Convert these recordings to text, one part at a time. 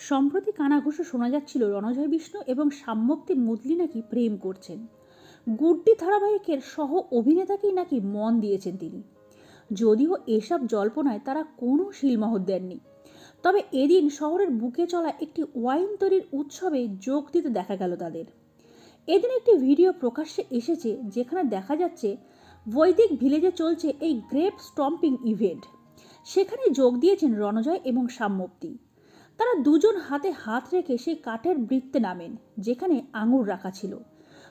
সম্প্রতি কানাঘুষো শোনা যাচ্ছিল রণজয় বিষ্ণু এবং সাম্যক্তি মুদলি নাকি প্রেম করছেন। গুড্ডি ধারাবাহিকের সহ অভিনেতাকেই নাকি মন দিয়েছেন তিনি। যদিও এসব জল্পনায় তারা কোনো শিলমোহর দেননি। তবে এদিন শহরের বুকে চলা একটি ওয়াইন তৈরির উৎসবে যোগ দিতে দেখা গেল তাদের। এদিন একটি ভিডিও প্রকাশ্যে এসেছে যেখানে দেখা যাচ্ছে বৈদিক ভিলেজে চলছে এই গ্রেপ স্টম্পিং ইভেন্ট। সেখানে যোগ দিয়েছেন রণজয় এবং সাম্যপ্তি তারা দুজন হাতে হাত রেখে সেই কাঠের বৃত্তে নামেন, যেখানে আঙুর রাখা ছিল।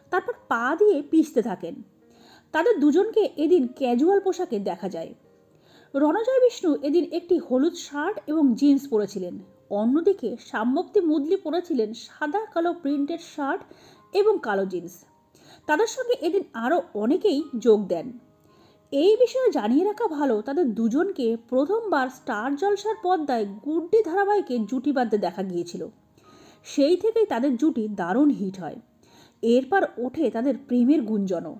তারপর পা দিয়ে পিষতে থাকেন। তাদের দুজনকে এদিন ক্যাজুয়াল পোশাকে দেখা যায়। রণজয় বিষ্ণু এদিন একটি হলুদ শার্ট এবং জিন্স পরেছিলেন। অন্যদিকে সাম্যক্তি মুদলি পরেছিলেন সাদা, কালো প্রিন্টেড শার্ট এবং কালো জিন্স। তাদের সঙ্গে এদিন আরও অনেকেই যোগ দেন। এই বিষয়ে জানিয়ে রাখা ভালো, তাদের দুজনকে প্রথমবার স্টার জলসার পর্দায় গুড্ডি ধারাবাহিকে জুটি বাঁধতে দেখা গিয়েছিল। সেই থেকেই তাদের জুটি দারুণ হিট হয়। এরপর ওঠে তাদের প্রেমের গুঞ্জনও।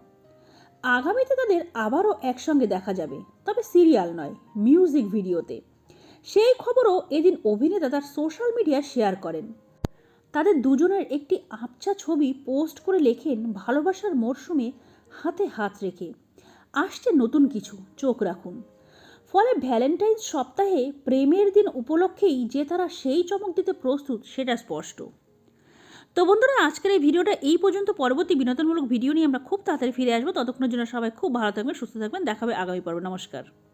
আগামীতে তাদের আবারও একসঙ্গে দেখা যাবে, তবে সিরিয়াল নয়, মিউজিক ভিডিওতে। সেই খবরও এদিন অভিনেতা তার সোশ্যাল মিডিয়া শেয়ার করেন। তাদের দুজনের একটি আবছা ছবি পোস্ট করে লেখেন, ভালোবাসার মরশুমে হাতে হাত রেখে। আসছে নতুন কিছু, চোখ রাখুন। ফলে ভ্যালেন্টাইন্স সপ্তাহে প্রেমের দিন উপলক্ষেই যে তারা সেই চমক দিতে প্রস্তুত, সেটা স্পষ্ট। তো বন্ধুরা, আজকের এই ভিডিওটা এই পর্যন্ত। পরবর্তী বিনোদনমূলক ভিডিও নিয়ে আমরা খুব তাড়াতাড়ি ফিরে আসব। ততক্ষণের জন্য সবাই খুব ভালো থাকবেন, সুস্থ থাকবেন। দেখাবে আগামী পর্ব। নমস্কার।